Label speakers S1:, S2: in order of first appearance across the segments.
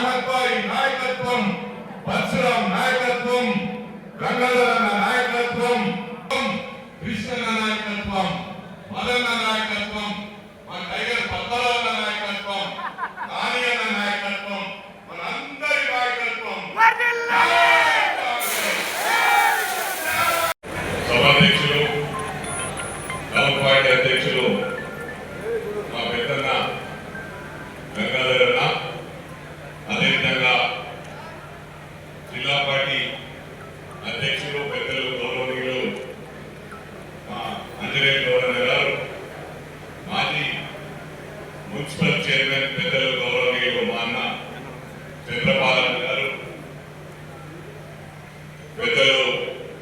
S1: நாயகத்துவம் பரசுராம் நாயகத்துவம் ரங்கதரன் ఆంజనేయ గౌరవ గారు మాజీ మున్సిపల్ చైర్మన్ పెద్దలు గౌరవనీయులు మా అన్న చంద్రపాలన గారు పెద్దలు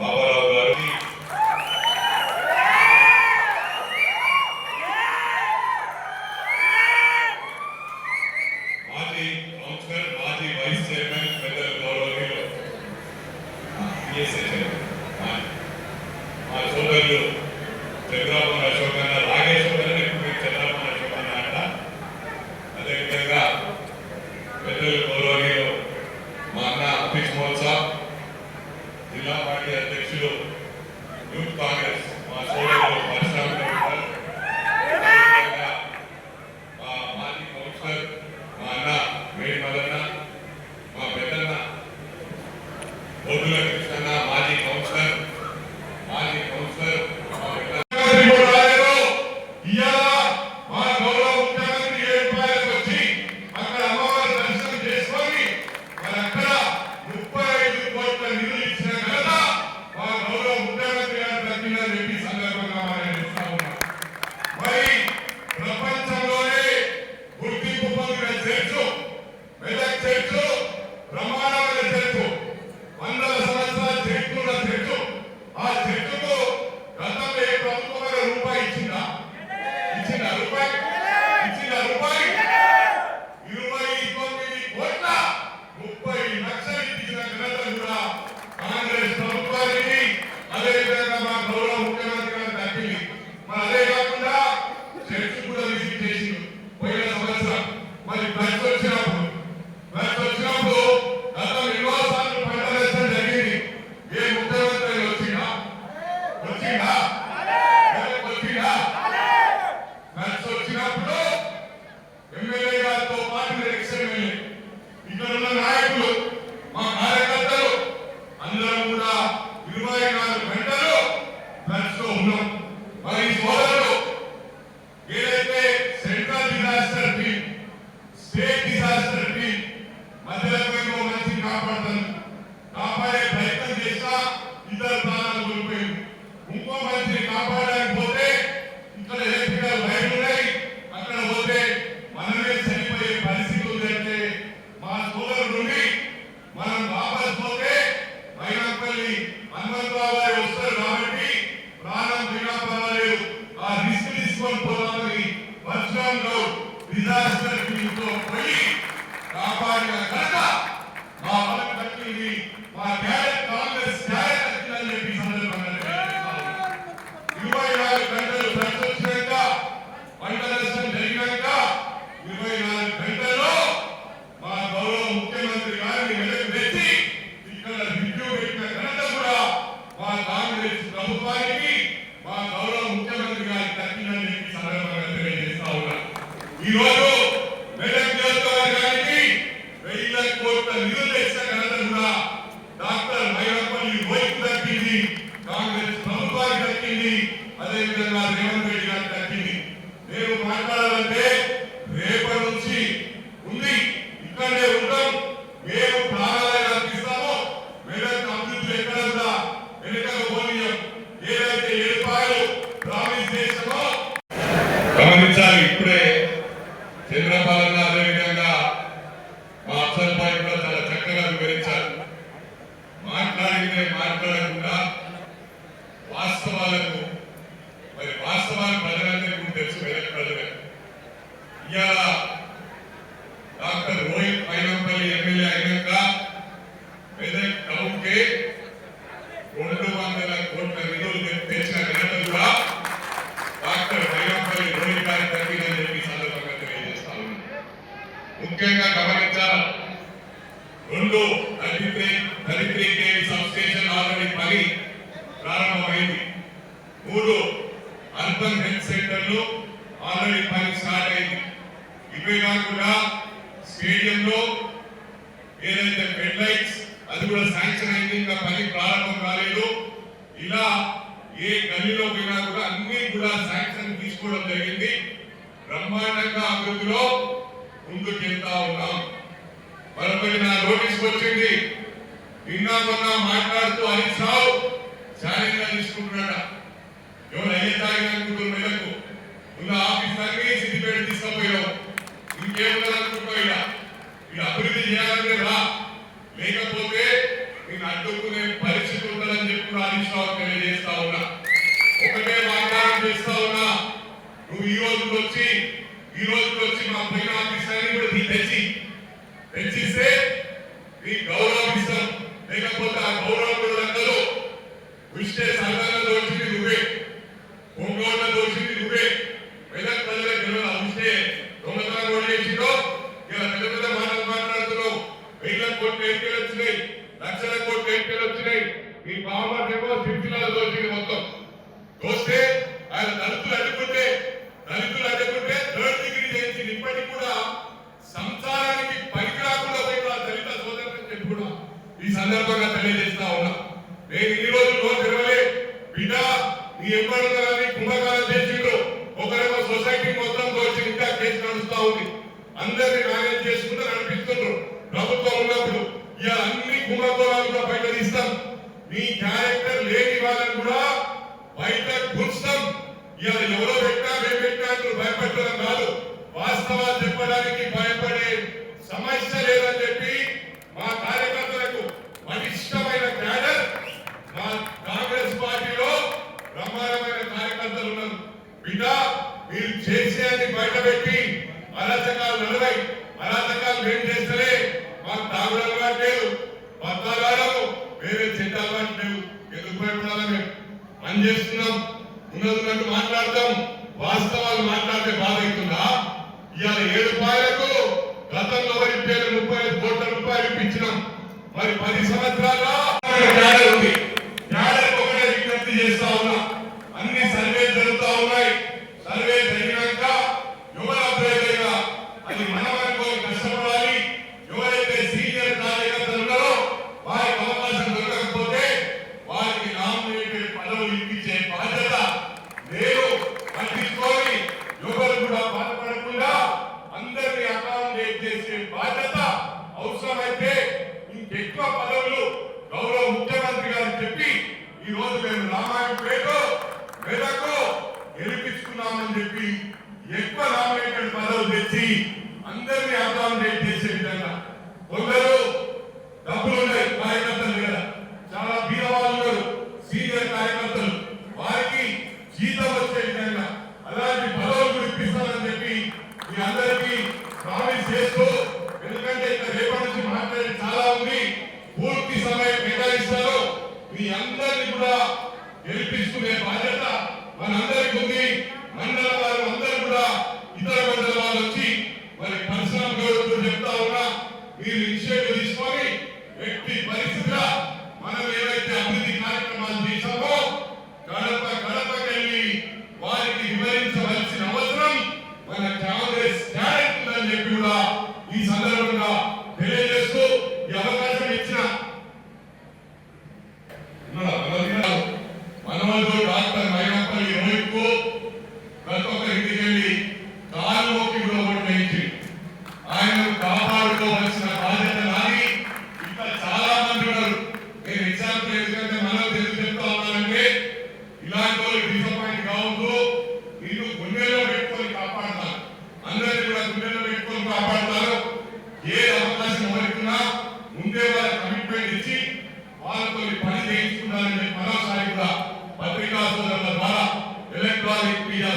S1: బాబారావు గారు. మాజీ కౌన్సిలర్ వైస్ చైర్మన్ పెద్దలు గౌరవనీయులు చంద్రబాబు అశోకన్న నాగేశ్వరరావు ఎక్కువ చంద్రబాబు అశోకన్న అంట అదేవిధంగా పెద్దలు గౌరవనీయులు మా అన్న అభిష్ మోత్సా జిల్లా పార్టీ అధ్యక్షులు యూత్ కాంగ్రెస్ మా సోదరులు పరిశ్రమలు ಆ ప్రాంతాల్లో డిజాస్టర్ రిలీఫ్లో పోయి కాపాడిన ఘనత మా బలం మా పేద వివరించాలి మాట్లాడితే మాట్లాడకుండా వాస్తవాలకు మరి వాస్తవాలు ప్రజలందరికీ తెలుసు ప్రజలకు ప్రజలకు. ఇవాళ ఇవే కాకుండా స్టేడియంలో ఏదైతే బెడ్ లైట్స్ అది కూడా శాంక్షన్ అయింది. ఇంకా పని ప్రారంభం కాలేదు. ఇలా ఏ గల్లీలో పోయినా కూడా అన్ని కూడా శాంక్షన్ తీసుకోవడం జరిగింది. బ్రహ్మాండంగా అభివృద్ధిలో ముందుకెళ్తా ఉన్నాం. మరొకటి నా నోటీస్ వచ్చింది. నిన్న మొన్న మాట్లాడుతూ హరీష్ రావు ఛాలెంజ్గా తీసుకుంటున్నాడ? ఎవరు అయ్యే తాగిననుకుంటున్న మేరకు ఉన్న ఆఫీస్ అన్ని సిద్ధిపేట తీసుకుపోయావు ఇంకేముందనుకుంటున్నావు ఇలా. ఇలా అభివృద్ధి చేయాలంటే రా. లేకపోతే నేను అడ్డుకునే పరిస్థితి ఉంటుందని చెప్పి హరీష్ తెలియజేస్తా ఉన్నా. ఒకటే వాగ్దానం చేస్తా ఉన్నా. నువ్వు ఈ రోజుకి వచ్చి ఈ రోజుకి వచ్చి మా పైన ఆఫీసర్ని కూడా నీ తెచ్చి. తెచ్చిస్తే నీ గౌరవం ఇస్తాం లేకపోతే ఆ గౌరవం కూడా అందరూ ఇష్టే సంఘం దోచింది నువ్వే ఒంగోళ్ళ దోచింది నువ్వే మెదక్ ప్రజలకు తెలియదు ఆ ఇష్టే దొంగతనం కూడా చేసిందో ఇలా పెద్ద పెద్ద మాటలు మాట్లాడుతున్నావు వేల కోట్లు ఎన్నికలు వచ్చినాయి. లక్షల కోట్లు వచ్చినాయి. ఈ బామ్మేమో సిరిసిల్లలో దోచింది మొత్తం. దోస్తే ఆయన దళితులు అడ్డుకుంటే దళితులు అడ్డుకుంటే థర్డ్ డిగ్రీ ఇప్పటికి కూడా సంసారానికి పనికి రాకుండా పోయిన దళిత చెప్పి కూడా ఈ సందర్భంగా తెలియజేస్తా ఉన్నా. నేను ఈ రోజు రోజు తెరవలే. బిడ్డ నీ ఎంబడి ఒకరేమో సొసైటీ మొత్తం వచ్చి ఇంకా కేసు నడుస్తా ఉంది. అందరినీ మేనేజ్ చేసుకుంటూ నడిపిస్తుండ్రు. ప్రభుత్వం ఉన్నప్పుడు ఇలా అన్ని కుంభకోణాలు కూడా బయట తీస్తాం. మీ క్యారెక్టర్ లేని వాళ్ళని కూడా బయట గుంచుతాం ఇలా ఎవరో పెట్టా మేము పెట్టా భయపెట్టడం కాదు. వాస్తవాలు చెప్పడానికి భయం ఎందుకు భయపడాలి మేము పని చేస్తున్నాం. మాట్లాడతాం. వాస్తవాలు మాట్లాడితే బాధ అవుతుందా? ఇవాళ ఏడు రూపాయలకు గతంలో ఇప్పేది ముప్పై ఐదు కోట్ల రూపాయలు ఇప్పించినాం. మరి పది సంవత్సరాల ఉంది క్యాడర్ ఒకటే విజ్ఞప్తి చేస్తా ఉన్నా అన్ని సర్వే జరుగుతా ఉన్నాయి సర్వే జరిగినాక ఎవరు అప్డేట్ అయినా అది మనం అనుకోని కష్టపడాలి ఎవరైతే సీనియర్ కార్యకర్తలు ఉన్నారో వారికి అవకాశం దొరకకపోతే వారికి నామినేటెడ్ పదవులు ఇప్పించే బాధ్యత నేను పట్టించుకొని ఎవరు కూడా బాధపడకుండా అందరినీ అకామిడేట్ చేసే బాధ్యత అవసరమైతే ఇంకెక్కువ పదవులు గౌరవ ముఖ్యమంత్రి గారు చెప్పి ఈ రోజు మేము రామాయణపేట మెదకు గెలిపించుకున్నామని చెప్పి ఎక్కువ నామినేటెడ్ పదవులు తెచ్చి అందరినీ అకామిడేట్ చేసే విధంగా కొందరు మీరు ఇనిషియేటివ్ కూడా గుండెలో పెట్టుకొని కాపాడుతారు. ఏ అవకాశం ఎవరికున్నా ముందే వాళ్ళ ఇచ్చి వాళ్ళతో పని చేయించుకున్నారని మరోసారి కూడా పత్రికా సోదరుల ద్వారా ఎలక్ట్రానిక్ మీడియా